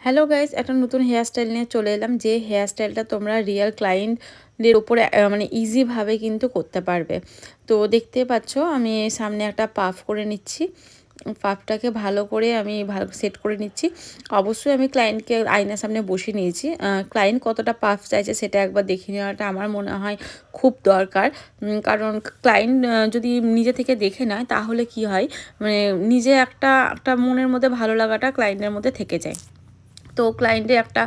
Hello guys একটা নতুন hair style নিয়ে চলে এলাম, যে হেয়ার স্টাইলটা তোমরা রিয়েল ক্লায়েন্টদের উপরে মানে ইজিভাবে কিন্তু করতে পারবে। তো দেখতে পাচ্ছ, আমি সামনে একটা পাফ করে নিচ্ছি। পাফটাকে ভালো করে আমি ভালো সেট করে নিচ্ছি। অবশ্যই আমি ক্লায়েন্টকে আয়নার সামনে বসে নিয়েছি। ক্লায়েন্ট কতটা পাফ চাইছে সেটা একবার দেখে নেওয়াটা আমার মনে হয় খুব দরকার। কারণ ক্লায়েন্ট যদি নিজে থেকে দেখে নেয়, তাহলে কি হয়? মানে নিজে একটা একটা মনের মধ্যে ভালো লাগাটা ক্লায়েন্টের মধ্যে থেকে যায়। তো ক্লায়েন্টের একটা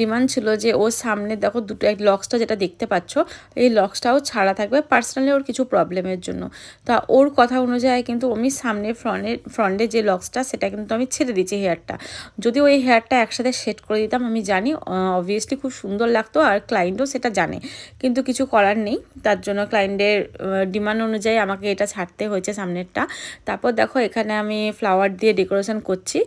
ডিমান্ড ছিল যে ওর সামনে দেখো দুটো এক লক্সটা যেটা দেখতে পাচ্ছ, এই লক্সটাও ছাড়া থাকবে। পার্সোনালি ওর কিছু প্রবলেমের জন্য। তা ওর কথা অনুযায়ী কিন্তু আমি সামনে ফ্রন্টে ফ্রন্টে যে লক্সটা সেটা কিন্তু আমি ছেড়ে দিচ্ছি হেয়ারটা যদি ওই হেয়ারটা একসাথে সেট করে দিতাম, আমি জানি অবভিয়াসলি খুব সুন্দর লাগতো আর ক্লায়েন্টও সেটা জানে। কিন্তু কিছু করার নেই। তার জন্য ক্লায়েন্টের ডিমান্ড অনুযায়ী আমাকে এটা ছাড়তে হয়েছে সামনেরটা। তারপর দেখো এখানে আমি ফ্লাওয়ার দিয়ে ডেকোরেশন করছি।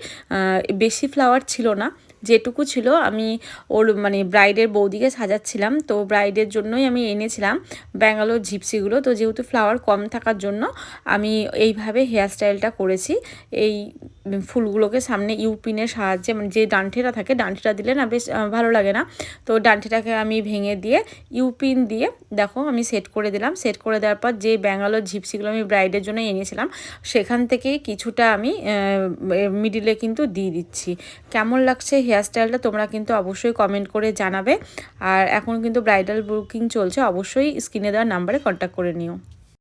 বেশি ফ্লাওয়ার ছিল না। যেটুকু ছিল, আমি ওর মানে ব্রাইডের বৌদিকে সাজাচ্ছিলাম। তো ব্রাইডের জন্যই আমি এনেছিলাম ব্যাঙ্গালোর ঝিপসিগুলো তো যেহেতু ফ্লাওয়ার কম থাকার জন্য আমি এইভাবে হেয়ার স্টাইলটা করেছি। এই ফুলগুলোকে সামনে ইউপিনের সাহায্যে মানে যে ডান্ঠিটা থাকে ডান্ঠিটা দিলে না বেশ ভালো লাগে না। তো ডান্ঠিটাকে আমি ভেঙে দিয়ে ইউপিন দিয়ে, দেখো আমি সেট করে দিলাম। সেট করে দেওয়ার পর যে ব্যাঙ্গালোর ঝিপসিগুলো আমি ব্রাইডের জন্য এনেছিলাম, সেখান থেকেই কিছুটা আমি মিডিলে কিন্তু দিয়ে দিচ্ছি। কেমন লাগছে হেয়ার স্টাইলটা তোমরা কিন্তু অবশ্যই কমেন্ট করে জানাবে। আর এখন কিন্তু ব্রাইডাল বুকিং চলছে, অবশ্যই স্ক্রিনে দেওয়ার নাম্বারে কন্ট্যাক্ট করে নিও।